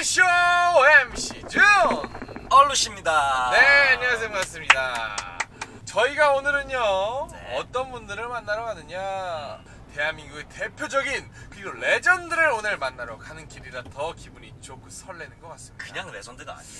리드쇼 MC 준! 얼루씨입니다. 네, 안녕하세요. 반갑습니다. 저희가 오늘은요, 네. 어떤 분들을 만나러 가느냐. 대한민국의 대표적인 그리고 레전드를 오늘 만나러 가는 길이라 더 기분이 좋고 설레는 것 같습니다. 그냥 레전드가 아니에요.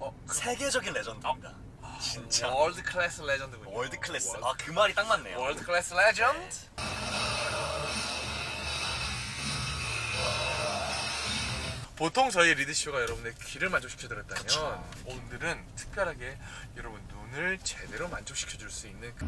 어, 그 세계적인 레전드입니다. 진짜 월드 클래스 레전드군요. 월드 클래스. 아 그 말이 딱 맞네요. 월드 클래스 레전드. 보통 저희 리드쇼가 여러분의 귀를 만족시켜드렸다면 그쵸. 오늘은 특별하게 여러분 눈을 제대로 만족시켜줄 수 있는 그-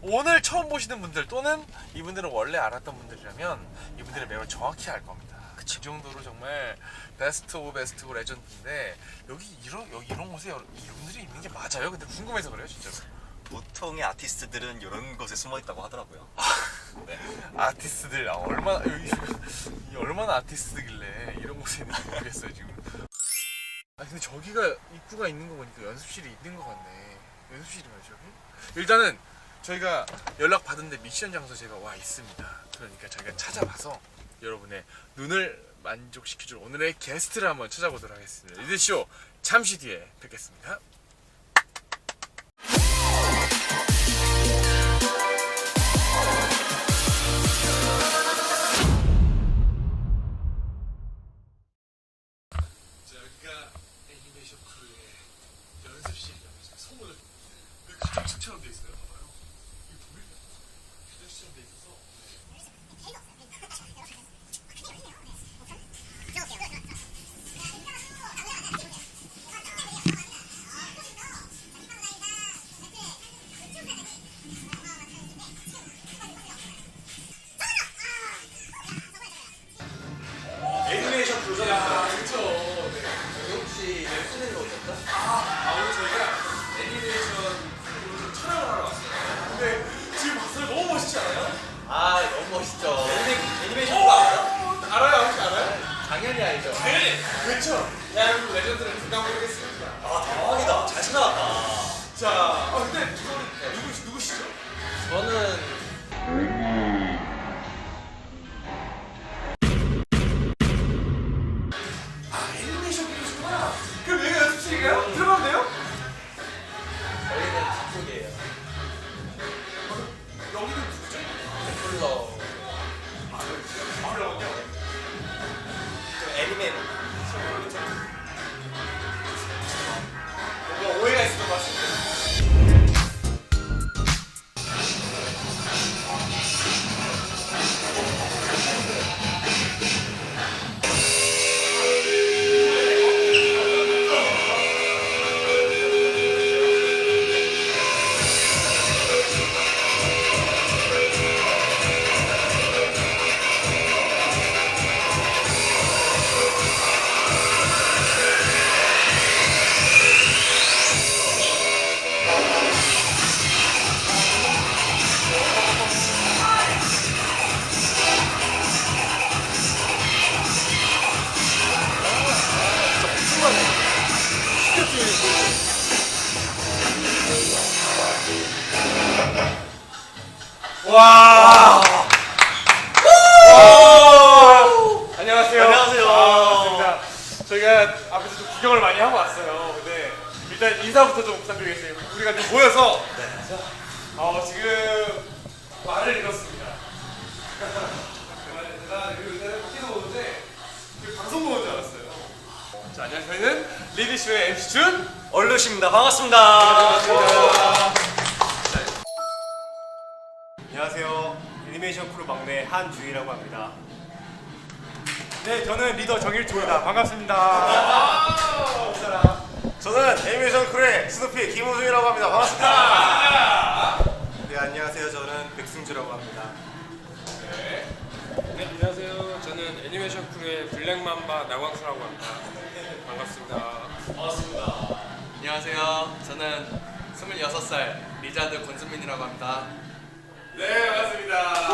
오늘 처음 보시는 분들 또는 이분들은 원래 알았던 분들이라면 이분들은 매우 정확히 알 겁니다. 그 정도로 정말 베스트 오브 베스트 오브 레전드인데 여기 이런 여기 이런 곳에 이분들이 있는 게 맞아요? 근데 궁금해서 그래요 진짜로. 보통의 아티스트들은 이런 곳에 숨어 있다고 하더라고요. 네. 아티스트들 아, 얼마나 여기 이 얼마나 아티스트길래 이런 곳에 있는지 모르겠어요 지금. 아 근데 저기가 입구가 있는 거 보니까 연습실이 있는 것 같네. 연습실인가요 저기? 일단은 저희가 연락 받은데 미션 장소 제가 와 있습니다. 그러니까 저희가 찾아봐서 여러분의 눈을 만족시켜줄 오늘의 게스트를 한번 찾아보도록 하겠습니다. 리드쇼 잠시 뒤에 뵙겠습니다. 그렇죠. 대한민국 레전드를 누가 모르겠습니까? 와! 안녕하세요. 안녕하세요. 아, 반갑습니다. 저희가 앞에서 좀 구경을 많이 하고 왔어요. 근데 일단 인사부터 좀 부탁드리겠습니다. 우리가 좀 모여서 어, 지금 말을 잃었습니다. 제가 그리고 일단은 밖에서 보는데 그 방송 보는 줄 알았어요. 자, 안녕하세요. 저희는 리드쇼의 MC 준. 얼루씨입니다. 반갑습니다. 안녕하세요. 애니메이션 크루 막내 한주희라고 합니다. 네, 저는 리더 정일조입니다. 반갑습니다. 저는 애니메이션 크루의 스누피 김우중이라고 합니다. 반갑습니다. 네, 안녕하세요. 저는 백승주라고 합니다. 네, 안녕하세요. 저는 애니메이션 크루의 블랙맘바 나광수라고 합니다. 반갑습니다. 안녕하세요. 저는 26살 리자드 권순민이라고 합니다. 네, 반갑습니다.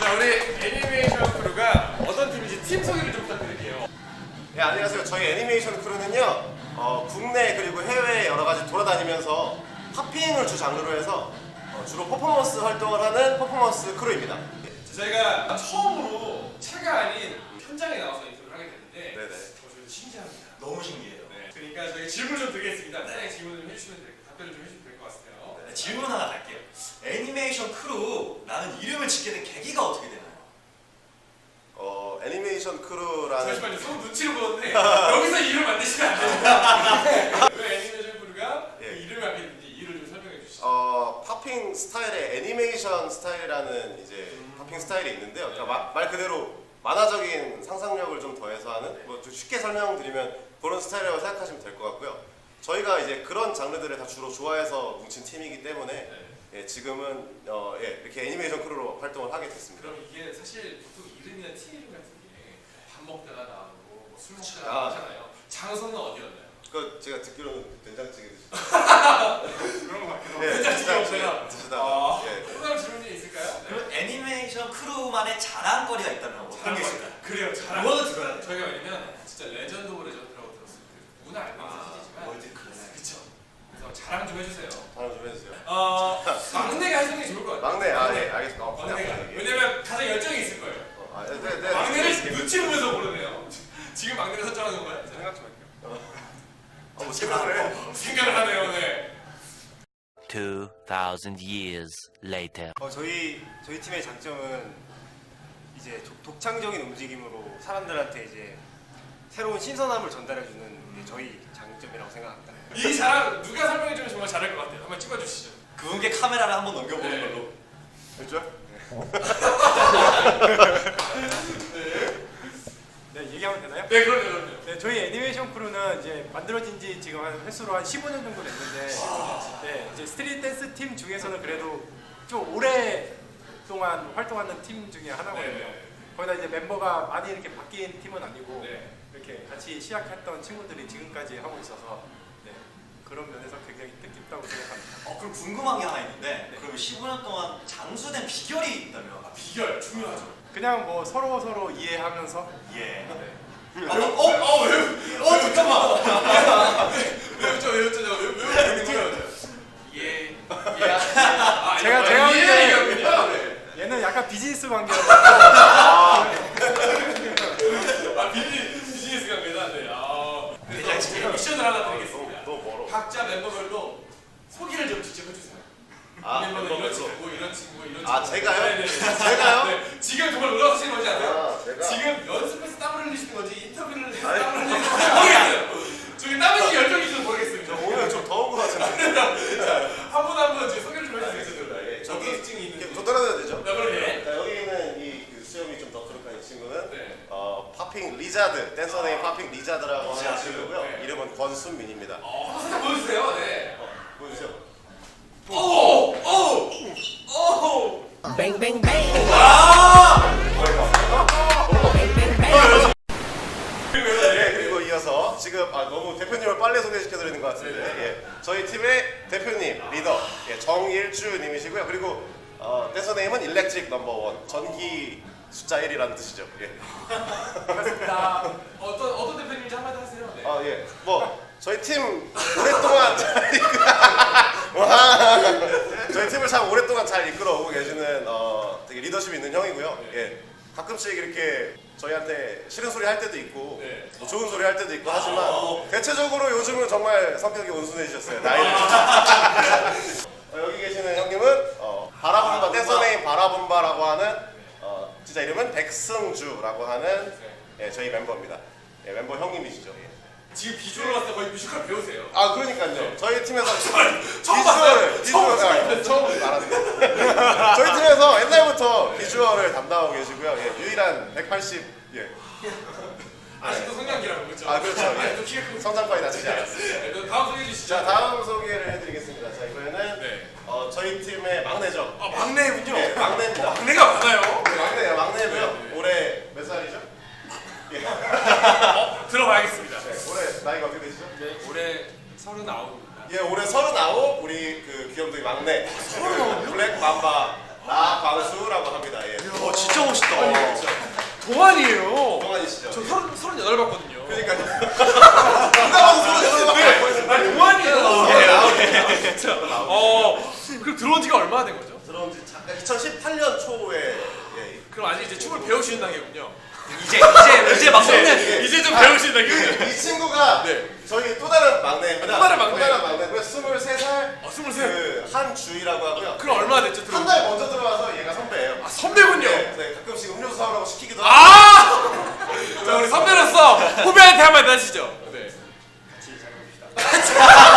자, 우리 애니메이션 크루가 어떤 팀인지 팀 소개를 좀 부탁드릴게요. 네, 안녕하세요. 저희 애니메이션 크루는요, 어, 국내 그리고 해외 여러 가지 돌아다니면서 팝핑을 주 장르로 해서 어, 어, 주로 퍼포먼스 활동을 하는 퍼포먼스 크루입니다. 저희가 처음으로 차가 아닌 현장에 나와서 인터뷰를 하게 됐는데 네네. 어, 저희도 신기합니다. 너무 신기해요. 네. 그러니까 저희 질문 좀 드리겠습니다. 사장님 질문 좀 해주시면 될, 답변을 좀 해주시면 될 것 같아요. 네, 질문 하나 할게요. 애니메이션 크루라는 이름을 짓게 된 계기가 어떻게 되나요? 어, 애니메이션 크루라는 잠시만요. 손 눈치를 보는데 여기서 이름 만드시면 안 됩니다. 왜 애니메이션 크루가 예. 그 이름을 갖게 됐는지 이유를 좀 설명해 주시죠. 어, 팝핑 스타일의 애니메이션 스타일이라는 이제 팝핑 스타일이 있는데요. 그러니까 마- 말 그대로 만화적인 상상력을 좀 더해서 하는 뭐좀 쉽게 설명드리면 그런 스타일이라고 생각하시면 될 것 같고요. 저희가 이제 그런 장르들을 다 주로 좋아해서 뭉친 팀이기 때문에 예, 지금은 어, 예, 이렇게 애니메이션 크루로 활동을 하게 됐습니다. 그럼 이게 사실 보통 이름이나 팀 이름 같은 게 밥 먹다가 나오고 뭐술 먹다가 아. 나오잖아요. 장소는 어디였나요? 그 제가 듣기로는 된장찌개 드시다. 그런 것 같기도 예, 된장찌개 된장찌개 없어요. 드시다가 아. 예. 또 다른 질문이 있을까요? 그럼 애니메이션 크루만의 자랑거리가 있다면 어떤 게 있을까요? 그래요. 잘한 그거는 들어야 돼요. 저희가 왜냐면 진짜 레전드 오브 레전드라고 들었을 때 누구나 알고 있는 사실이지만 월드 클래스. 그쵸. 그래서 자랑 좀 해주세요. 자랑 좀 해주세요. 어 막내, 아, 예, 알겠습니다. 어, 막내가 막내. 왜냐면 가장 열정이 있을 거예요. 어, 아, 네, 네, 네. 막내를 눈치 보면서 고르네요. 지금 막내를 선정하는 건가요? 생각 좀 할게요. 어, 뭐 생각을 해. 생각을 하네요. 네. 2,000 years later. 어, 저희 저희 팀의 장점은 이제 독, 독창적인 움직임으로 사람들한테 이제 새로운 신선함을 전달해주는 게 저희 장점이라고 생각합니다. 이 자랑 누가 설명해주면 정말 잘할 것 같아요. 한번 찍어주시죠. 그분께 카메라를 한번 넘겨보는 네. 걸로. 그렇죠? 네, 얘기하면 되나요? 네, 그럼요, 그럼요. 네, 저희 애니메이션 크루는 이제 만들어진 지 지금 한 횟수로 한 15년 정도 됐는데, 네, 이제 스트릿 댄스 팀 중에서는 그래도 좀 오랫동안 활동하는 팀 중에 하나거든요. 네. 거기다 이제 멤버가 많이 이렇게 바뀐 팀은 아니고, 네. 이렇게 같이 시작했던 친구들이 지금까지 하고 있어서, 네, 그런 면에서 굉장히 뜻깊다고 생각합니다. 어, 그럼 궁금한 게 하나 있는데 그러면 15년 동안 장수된 비결이 있다면? 아, 비결 중요하죠. 그냥 뭐 서로 서로 이해하면서, 예. 네. 아, 어? 어? 왜? 어 잠깐만. 왜였죠, 왜였죠, 왜, 왜, 왜, 왜였죠? 예, 예. 아, 제가- 이거 제가 볼 때- 이해군요. 네. 얘는 약간 비즈니스 관계라서, 아, 비즈, 비즈니스 관계다. 네. 아, 그래서 제가 미션을 하나 드리겠습니다. 너무 멀어. 각자 멤버별로 소개를 좀 직접 해주세요. 아, 이 멤버는 이런 멤버별로? 친구, 이런 친구, 이런 친구. 아, 제가요? 네 네. 제가요? 네. 지금 정말 놀라우시는 건지 아세요? 아, 제가? 지금 연습해서 땀을 흘리시는 건지 인터뷰를 해서 땀을 흘리시는 건지 모르겠어요. 저기 땀 흘리시 열정인지도 모르겠습니다. 오늘 좀 더운 것 같은데. 한 분 한 분 지금 소개를 좀 해주세요. 예, 저기 저기 특징이 있는 좀 떨어져야 되죠? 네, 그러게. 자, 여기 있는 이그 수염이 좀 더크룩한 이 친구는 네. 어, 팝핑 리자드, 댄서 네임 팝핑 리자드라고 하는 리자드. 친구고요. 네. 이름은 권순민입니다. 어, 한번 살짝 보여주세요. 네. 어, 보여주세요. 오! 오! 오! 네, 그리고 이어서 지금 아, 너무 대표님을 빨리 소개시켜드리는 것 같은데 예, 저희 팀의 대표님 리더 예, 정일주님이시고요. 그리고 어, 댄서 네임은 일렉트릭 넘버 원 전기 숫자 1이라는 뜻이죠. 예. 반갑습니다. 어떤 어떤 대표님인지 한마디 하세요. 네. 아 예. 뭐 저희 팀 오랫동안 잘 이끌어 와. 저희 팀을 참 오랫동안 잘 이끌어오고 계시는 어, 되게 리더십 있는 형이고요. 예. 가끔씩 이렇게 저희한테 싫은 소리 할 때도 있고 네. 뭐 좋은 소리 할 때도 있고 하지만 대체적으로 요즘은 정말 성격이 온순해지셨어요. 나이를 어, 여기 계시는 형님은 어, 바라본바 댄서네임 바라본바라고 하는 어, 진짜 이름은 백승주라고 하는 예, 저희 멤버입니다. 예, 멤버 형님이시죠. 예. 지금 비주얼 봤을 때 거의 뮤지컬 배우세요. 아 그러니까요. 저희 팀에서 처음 봤어요. 비주얼을 처음 비주얼 처음 알았네. 저희 팀에서 옛날부터 비주얼을 담당하고 계시고요. 예, 유일한 180 예. 아직도 성량기라고 그렇죠? 아, 그렇죠. 예. 아직도 키가 크고. 성장까지 다치지 않았어요. 네, 그럼 다음 소개해 주시죠. 자 다음 소개를 해드리겠습니다. 자 이번에는 네. 어, 저희 팀의 막내죠. 아 막내군요. 예, 막내입니다. 막내가 많아요. 네, 막내예요. 막내고요. 네, 네. 올해 몇 살이죠? 예. 어, 들어봐야겠습니다. 네, 나이가 어떻게 되시죠? 네, 올해 서른아홉입니다. 예, 올해 서른아홉 우리 그 귀염둥이 막내 그 블랙 맘바 나광수라고 합니다. 예. 어 진짜 멋있다. 동안이에요. 동안이시죠? 저 서른 서른여덟 봤거든요. 그러니까요. 누가 봐도 서른여덟 아니 동안이에요. 예, 아홉 개. 어, 그 그럼 들어온 지가 얼마나 된 거죠? 들어온 지 잠깐 2018년 초에 예, 그럼 아직 이제 춤을 배우시는 단계군요. 이제 이제 이제 막 먹는 이게 이제 좀 배우시는 단계군요. 이 친구가 네. 저희 또 다른 막내입니다. 또 다른 막내. 또 다른 막내고요. 23살 어, 스물세. 그 한주희라고 하고요. 그럼 얼마나 됐죠? 한 들어온 지? 달 먼저 들어와서 얘가 선배예요. 아, 선배군요. 네, 네, 가끔씩 음료수 사오라고 시키기도 하고. 아! 자, 우리 선배로서 후배한테 한마디 하시죠. 네. 정말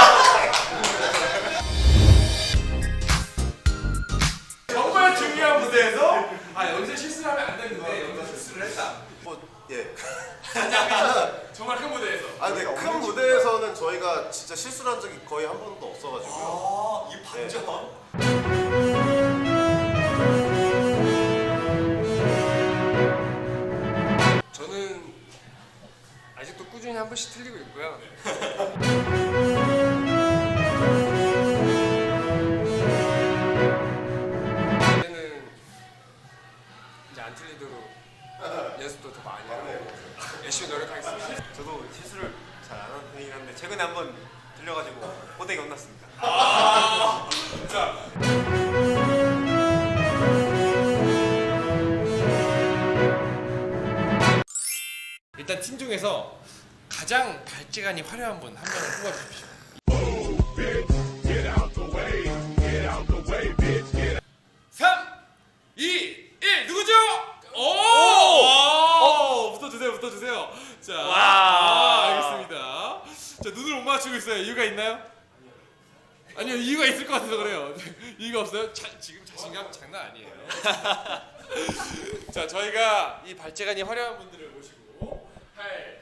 진짜 실수를 한 적이 거의 한 번도 없어가지고요. 아이 반전. 저는 아직도 꾸준히 한 번씩 틀리고 있고요. 이제는 이제 안 틀리도록 연습도 더 많이 하고 열심히 노력하겠습니다. 저도 실수를 최근에 한번 들려가지고 호되게 혼났습니다. 일단 팀 중에서 가장 발재간이 화려한 분 한 명을 뽑아주십시오. 맞추고 있어요. 이유가 있나요? 아니요, 이유가 있을 것 같아서 그래요. 이유가 없어요? 자, 지금 자신감 장난 아니에요. 자, 저희가 이 발재간이 화려한 분들을 모시고 할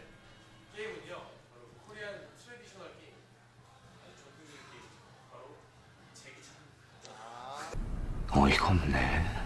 게임은요. 바로 코리안 트레디셔널 게임. 아주 전통적인 게임. 바로 제기차. 어이가 없네.